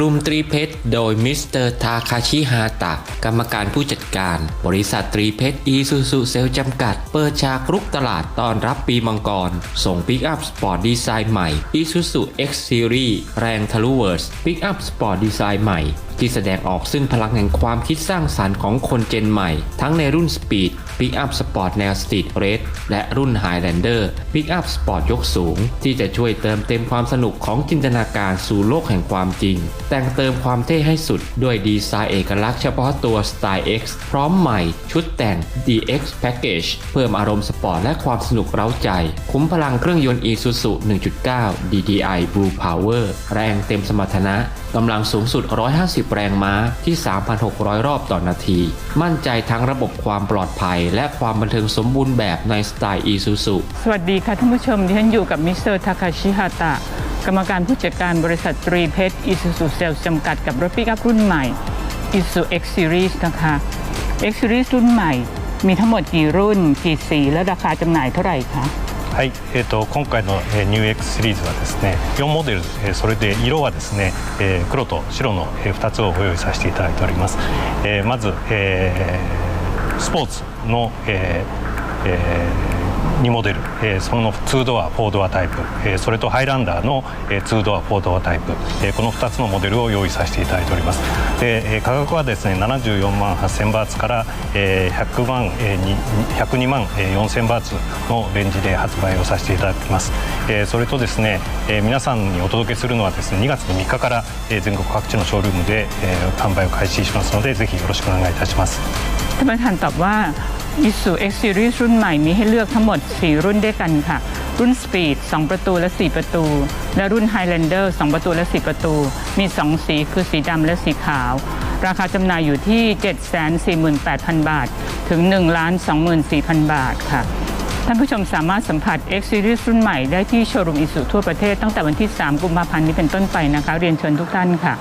ลุ่มตรีเพชรโดยมิสเตอร์ทาคาชิฮาตะ กรรมการผู้จัดการ บริษัทตรีเพชรอีซูซูเซลจำกัด เปิดฉากรุกตลาดต้อนรับปีมังกร ส่งปิกอัพสปอร์ตดีไซน์ใหม่ Isuzu X Series แรงทะลุเวิร์สปิกอัพสปอร์ตดีไซน์ใหม่ ที่แสดงออกซึ่งพลังแห่งความคิดสร้างสรรค์ของคนเจนใหม่ ทั้งในรุ่น Speed Pick Up Sport แนว Street Race และรุ่น Highlander Pick Up Sport ยกสูง ที่จะช่วยเติมเต็มความสนุกของจินตนาการสู่โลกแห่งความจริงแต่งเติมความเท่ให้สุด ด้วยดีไซน์เอกลักษณ์เฉพาะตัว Style X พร้อมใหม่ชุดแต่ง DX Package เพิ่มอารมณ์สปอร์ตและความสนุกเร้าใจ คุ้มพลังเครื่องยนต์ Isuzu 1.9 DDI Blue Power แรงเต็มสมรรถนะกำลังสูงสุด 150 แรงม้าที่ 3,600 รอบต่อนาที มั่นใจทั้งระบบความปลอดภัย และความบันเทิงสมบูรณ์แบบในสไตล์ Isuzu สวัสดีค่ะท่านผู้ชมที่ฉันอยู่กับมิสเตอร์ทาคาชิฮาตะ กรรมการผู้จัดการบริษัทตรีเพชรอิซูซูเซลจำกัดกับรถปิกอัพรุ่นใหม่ Isuzu X Series นะคะ X Series รุ่นใหม่ มีทั้งหมดกี่รุ่น กี่สี และราคาจำหน่ายเท่าไหร่คะ はい、えー、と今回の、えー、ニュー X シリーズはですね4モデル、えーそれで色はですね、えー黒と白の、え2つをご用意させていただいております、えーまず、えースポーツの、えーえ 2モデル、えーその2ドア4ドアタイプ、えーそれとハイランダーの、えー2ドア4ドアタイプ、えーこの2つのモデルを用意させていただいておりますで、えー価格はですね74万8000バーツから、えー100万、えーに102万えー4000バーツのレンジで発売をさせていただきます、えーそれとですね、えー皆さんにお届けするのはですね2月の3日から、えー全国各地のショールームで、えー販売を開始しますのでぜひよろしくお願いいたします ท่านประธานตอบว่า Isuzu X Series รุ่นใหม่มีให้เลือกทั้งหมด 4 รุ่นด้วยกันค่ะ รุ่น Speed 2 ประตูและ 4 ประตู และรุ่น Highlander 2 ประตูและ 4 ประตู มี 2 สีคือสีดำและสีขาว ราคาจำหน่ายอยู่ที่ 748,000 บาท ถึง 1,24,000 บาทค่ะ ท่านผู้ชมสามารถสัมผัส X Series รุ่นใหม่ได้ที่โชว์รูมอิสุทั่วประเทศตั้งแต่วันที่ 3 กุมภาพันธ์นี้เป็นต้นไปนะคะ เรียนเชิญทุกท่านค่ะ